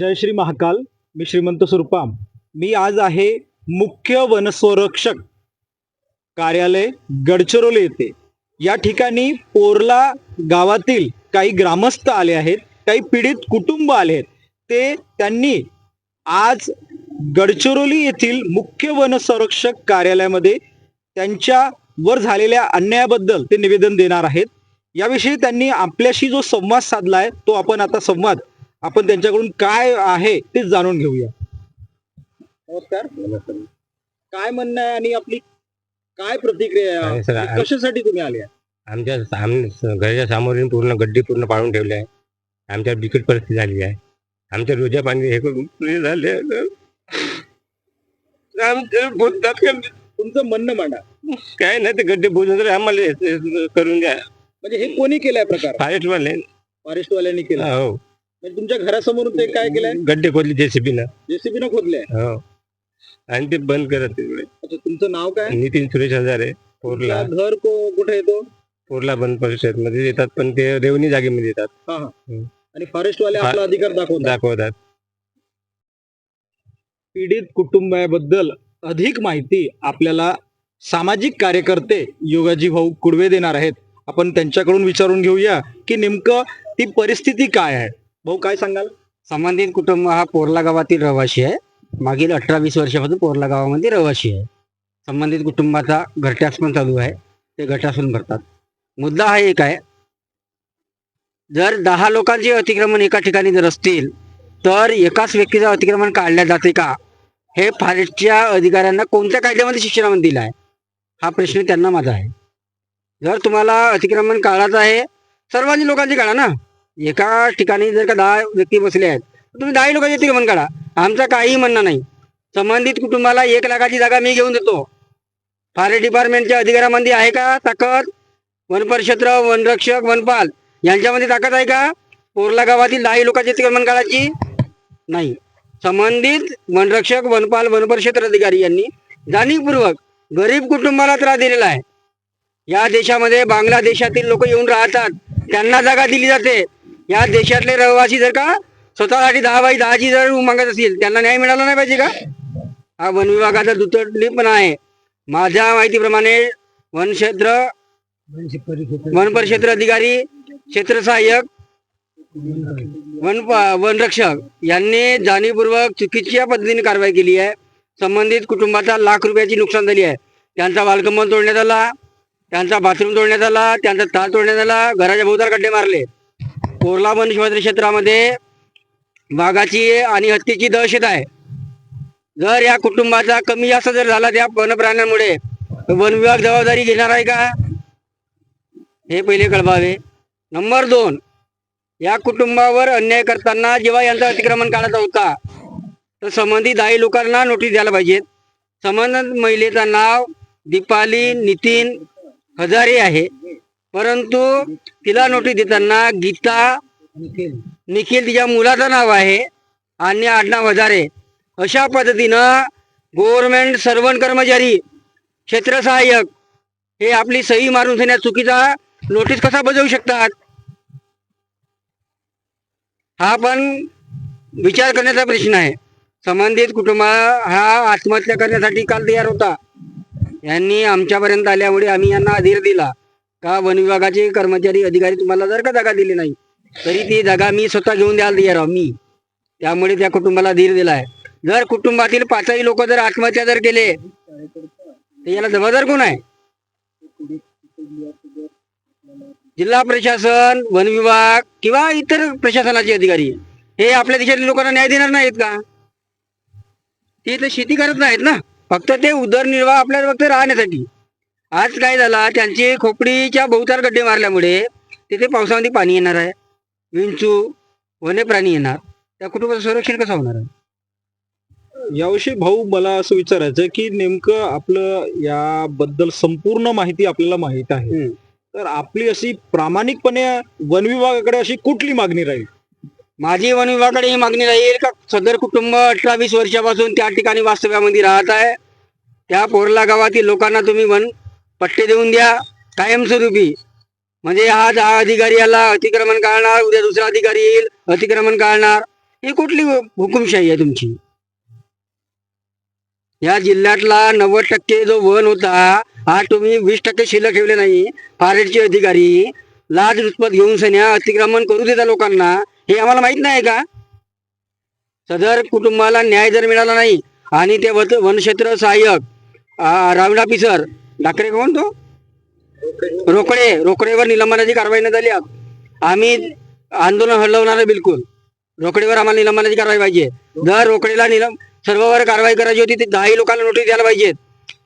जय श्री महाकाल. मी श्रीमंत सुरपाम. मी आज आहे मुख्य वनसंरक्षक कार्यालय गडचिरोली येथे. या ठिकाणी पोरला गावातील काही ग्रामस्थ आले आहेत काही पीडित कुटुंब आले आहेत. ते त्यांनी आज गडचिरोली येथील मुख्य वनसंरक्षक कार्यालयामध्ये त्यांच्यावर झालेल्या अन्यायाबद्दल ते निवेदन देणार आहेत. याविषयी त्यांनी आपल्याशी जो संवाद साधला आहे तो आपण आता संवाद आपण त्यांच्याकडून काय आहे ते जाणून घेऊया. नमस्कार. काय म्हणणं आहे आणि आपली काय प्रतिक्रिया आहे? सर, कशासाठी तुम्ही आले आहे? आमच्या घराच्या समोरील पूर्ण गड्डी पूर्ण पाडून ठेवले आहे. आमच्या बिकट परिस्थिती झाली आहे. आमच्या रोजा पाणी हे करून झाले आहे, सर. आमच्या बोलतात का तुमचं म्हणणं मांडा. काय नाही ते गड्डे बुजून तर आम्हाला हे- हे करून द्या म्हणजे हे कोणी केलंय प्रकार? फॉरेस्ट वाले फॉरेस्ट वाल्यांनी केलं हो. म्हणजे तुमच्या घरासमोरून ते काय केलंय? गड्डे खोदले जेसीबी न जेसीबी न खोदले हो. आणि ते बंद करत तिकडे. अच्छा तुमचं नाव काय? नितीन सुरेश हजारे पोरला. घर को- कुठे येतो पोरला बंद परिषदमध्ये येतात पण ते रेवणी जागेमध्ये येतात हा हा. हम्म. आणि फॉरेस्ट वाले आपला अधिकार दाखवतात. दाखवतात. पीडित कुटुंबाबद्दल अधिक माहिती आपल्याला सामाजिक कार्यकर्ते योगाजी भाऊ कुडवे देणार आहेत. आपण त्यांच्याकडून विचारून घेऊया की नेमकं ती परिस्थिती काय आहे. भाऊ काय सांगाल? संबंधित कुटुंब हा पोरला गावातील रहिवाशी आहे. मागील अठरा वीस वर्षापासून पोरला गावामध्ये रहिवाशी आहे. संबंधित कुटुंबाचा घरट्यास पण चालू आहे. ते घटासून भरतात. मुद्दा हा एक आहे. जर दहा लोकांचे अतिक्रमण एका ठिकाणी जर असतील तर एकाच व्यक्तीचं अतिक्रमण काढल्या जाते का? हे फॉरेस्टच्या अधिकाऱ्यांना कोणत्या कायद्यामध्ये शिक्षणामध्ये दिलं आहे? हा प्रश्न त्यांना माझा आहे. जर तुम्हाला अतिक्रमण काढायचं आहे सर्वांनी लोकांचे काढा ना. एका ठिकाणी जर का दहा व्यक्ती बसले आहेत तुम्ही दहा लोकांचे अतिक्रमण काढा. आमचं काही म्हणणं नाही. संबंधित कुटुंबाला एक लाखाची जागा मी घेऊन देतो. फॉरेस्ट डिपार्टमेंटच्या अधिकाऱ्यामध्ये आहे का ताकद वनपरिक्षेत्र वनरक्षक वनपाल यांच्यामध्ये ताकद आहे का? पोरला गावातील दहा लोकांची अतिक्रमण काढायची? नाही. संबंधित वनरक्षक वनपाल वनपरिक्षेत्र अधिकारी यांनी जाणीवपूर्वक गरीब कुटुंबाला त्रास दिलेला आहे. या देशामध्ये बांगलादेशातील लोक येऊन राहतात. त्यांना जागा दिली जाते. या देशातले रहिवासी जर का स्वतःसाठी दहा बाई दहाची जर मागत असतील त्यांना न्याय मिळाला नाही पाहिजे का? हा वन विभागाचा दुतर्फी पण आहे. माझ्या माहितीप्रमाणे वनक्षेत्र वन परिक्षेत्र अधिकारी क्षेत्र सहाय्यक वन वनरक्षक यांनी जाणीवपूर्वक चुकीच्या पद्धतीने कारवाई केली आहे. संबंधित कुटुंबाचा लाख रुपयाची नुकसान झाली आहे. त्यांचा बालकंबन तोडण्यात आला त्यांचा बाथरूम तोडण्यात आला त्यांचा ताल तोडण्यात आला घराच्या भोवताल खड्डे मारले. कोरला वन क्षेत्रामध्ये वाघाची आणि हत्तीची दहशत आहे. जर या कुटुंबाचा कमी जास्त जर झाला त्या वनप्राण्यांमुळे वन विभाग जबाबदारी घेणार आहे का? हे पहिले कळवावे. नंबर दोन या कुटुंबावर अन्याय करताना जेव्हा यांचं अतिक्रमण काढायचा होता तर संबंधित दाई लोकांना नोटीस द्यायला पाहिजेत. संबंधित महिलेचं नाव दीपाली नितीन हजारे आहे. परंतु तिला नोटीस देताना गीता निखिल तिच्या मुलाचं नाव आहे आणि आडनाव हजारे. अशा पद्धतीनं गव्हर्नमेंट सर्वंट कर्मचारी क्षेत्र सहाय्यक हे आपली सही मारून घेण्यात चुकीचा नोटीस कसा बजावू शकतात? हा पण विचार करण्याचा प्रश्न आहे. संबंधित कुटुंबा हा आत्महत्या करण्यासाठी काल तयार होता. यांनी आमच्यापर्यंत आल्यामुळे आम्ही यांना अधीर दिला. का वन विभागाचे कर्मचारी अधिकारी तुम्हाला जर का जागा दिली नाही तरी ती जागा मी स्वतः घेऊन द्यायला तयार आहो मी. त्यामुळे त्या कुटुंबाला धीर दिला आहे. जर कुटुंबातील पाचही लोक जर आत्महत्या जर केले तर याला जबाबदार कोण आहे? जिल्हा प्रशासन वन विभाग किंवा इतर प्रशासनाचे अधिकारी. हे आपल्या देशातील लोकांना न्याय देणार नाहीत का? ते तर शेती करत नाहीत ना. फक्त ते उदरनिर्वाह आपल्याला फक्त राहण्यासाठी. आज काय झाला? त्यांची खोपडीच्या बहुतार गड्डे मारल्यामुळे तिथे पावसामध्ये पाणी येणार आहे. विंचू वन्य प्राणी येणार. त्या कुटुंबाचं संरक्षण कसं होणार आहे? याविषयी भाऊ मला असं विचारायचं की नेमकं आपलं याबद्दल संपूर्ण माहिती आपल्याला माहीत आहे. तर आपली अशी प्रामाणिकपणे वन विभागाकडे अशी कुठली मागणी राहील? माझी वन विभागाकडे ही मागणी राहील का? सदर कुटुंब अठरा वीस वर्षापासून त्या ठिकाणी वास्तव्यामध्ये राहत आहे. त्या पोरला गावातील लोकांना तुम्ही वन पट्टे देऊन द्या. कायमस्वरूपी. म्हणजे आज हा अधिकारी याला अतिक्रमण काढणार उद्या दुसरा अधिकारी येईल अतिक्रमण काढणार ही कुठली हुकुमशाही आहे तुमची? या जिल्ह्यातला नव्वद टक्के जो वन होता हा तुम्ही वीस टक्के शिल्लक ठेवले नाही. फॉरेस्टचे अधिकारी लाज रुचपत घेऊन सन्या अतिक्रमण करू देता लोकांना हे आम्हाला माहीत नाही का? सदर कुटुंबाला न्याय जर मिळाला नाही आणि ते वन वनक्षेत्र सहाय्यक राऊंड ऑफिसर डाकरे कोण तो? रोकडे रोकडेवर निलंबनाची कारवाई न झाली. आम्ही आंदोलन हलवणार बिलकुल. रोकडेवर आम्हाला निलंबनाची कारवाई पाहिजे. जर रोकडेला निलंब सर्ववर कारवाई करायची होती ते दहाही लोकांना नोटीस द्यायला पाहिजेत.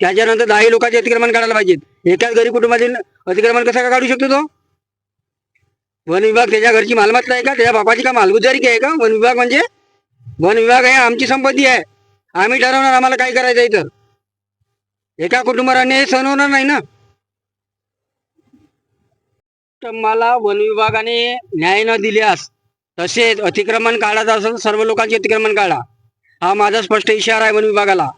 त्याच्यानंतर दहाही लोकांचे अतिक्रमण काढायला पाहिजेत. एकाच घरी कुटुंबातील अतिक्रमण कसं का काढू शकतो तो? वन विभाग त्याच्या घरची मालमत्ता आहे का? त्याच्या बापाची का मालगुजारी आहे का? वन विभाग म्हणजे? वन विभाग आहे आमची संपत्ती आहे. आम्ही ठरवणार आम्हाला काय करायचं आहे तर एका कुटुंबाने हे सहन होणार नाही ना? तर मला वन विभागाने न्याय न दिल्यास तसेच अतिक्रमण काढायचं असेल तर सर्व लोकांचे अतिक्रमण काढा. हा माझा स्पष्ट इशारा आहे वन विभागाला.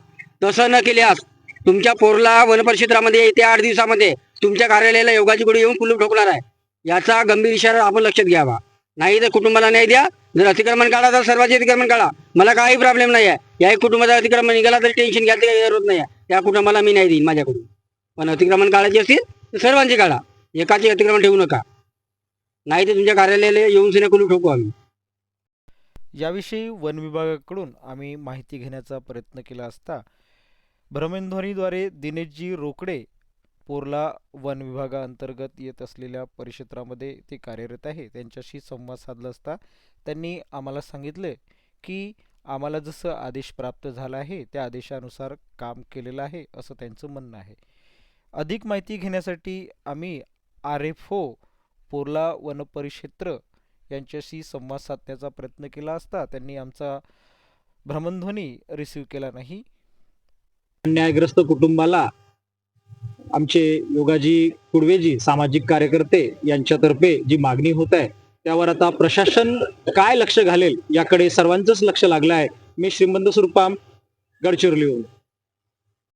तसं न केल्यास तुमच्या पोरला वन परिक्षेत्रामध्ये येत्या आठ दिवसामध्ये तुमच्या कार्यालयाला योगाची गोडी येऊन कुलूप ठोकणार आहे. याचा गंभीर इशारा आपण लक्षात घ्यावा. नाही तर कुटुंबाला न्याय द्या. जर अतिक्रमण काढा तर सर्वांचे अतिक्रमण काढा. मला काही प्रॉब्लेम नाही आहे या कुटुंबाचा अतिक्रमण निघाला तरी टेन्शन घ्यायचं काही जरूरत नाही आहे त्या कुटुंबाला मी नाही देईन माझ्याकडून. पण अतिक्रमण काढायचे असतील तर सर्वांचे काढा. एकाचे अतिक्रमण ठेवू नका. नाही तर तुमच्या कार्यालयाला येऊन सिने कुलूप ठोकू आम्ही. याविषयी वन विभागाकडून आम्ही माहिती घेण्याचा प्रयत्न केला असता भ्रमणध्वनीद्वारे दिनेशजी रोकडे पोरला वन विभागाअंतर्गत येत असलेल्या परिक्षेत्रामध्ये ते कार्यरत आहे. त्यांच्याशी संवाद साधला असता त्यांनी आम्हाला सांगितले की आम्हाला जसं आदेश प्राप्त झाला आहे त्या आदेशानुसार काम केलेलं आहे असं त्यांचं म्हणणं आहे. अधिक माहिती घेण्यासाठी आम्ही आर एफ ओ पोर्ला वनपरिक्षेत्र यांच्याशी संवाद साधण्याचा प्रयत्न केला असता त्यांनी आमचा भ्रमणध्वनी रिसीव्ह केला नाही. अन्यायग्रस्त कुटुंबाला आमचे योगाजी कुडवेजी सामाजिक कार्यकर्ते यांच्यातर्फे जी मागणी होत आहे त्यावर आता प्रशासन काय लक्ष घालेल याकडे सर्वांचंच लक्ष लागलं आहे. मी श्रीमंत सुरपाम गडचिरोलीहून.